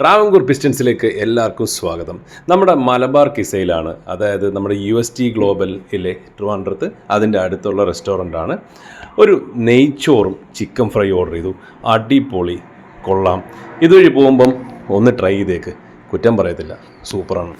ട്രാവങ്കൂർ പിസ്റ്റൻസിലേക്ക് എല്ലാവർക്കും സ്വാഗതം. നമ്മുടെ മലബാർ കിസയിലാണ് അതായത് നമ്മുടെ യു എസ് ടി ഗ്ലോബൽ ട്രിവാൻഡ്രത്ത് അതിന്റെ അടുത്തുള്ള റെസ്റ്റോറന്റ് ആണ് ഒരു നെയ്ച്ചോറും ചിക്കൻ ഫ്രൈ ഓർഡർ ചെയ്തു. അടിപൊളി കൊള്ളാം. ഇതുവഴി പോകുമ്പം ഒന്ന് ട്രൈ ചെയ്തേക്ക്. കുറ്റം പറയത്തില്ല. സൂപ്പറാണ്.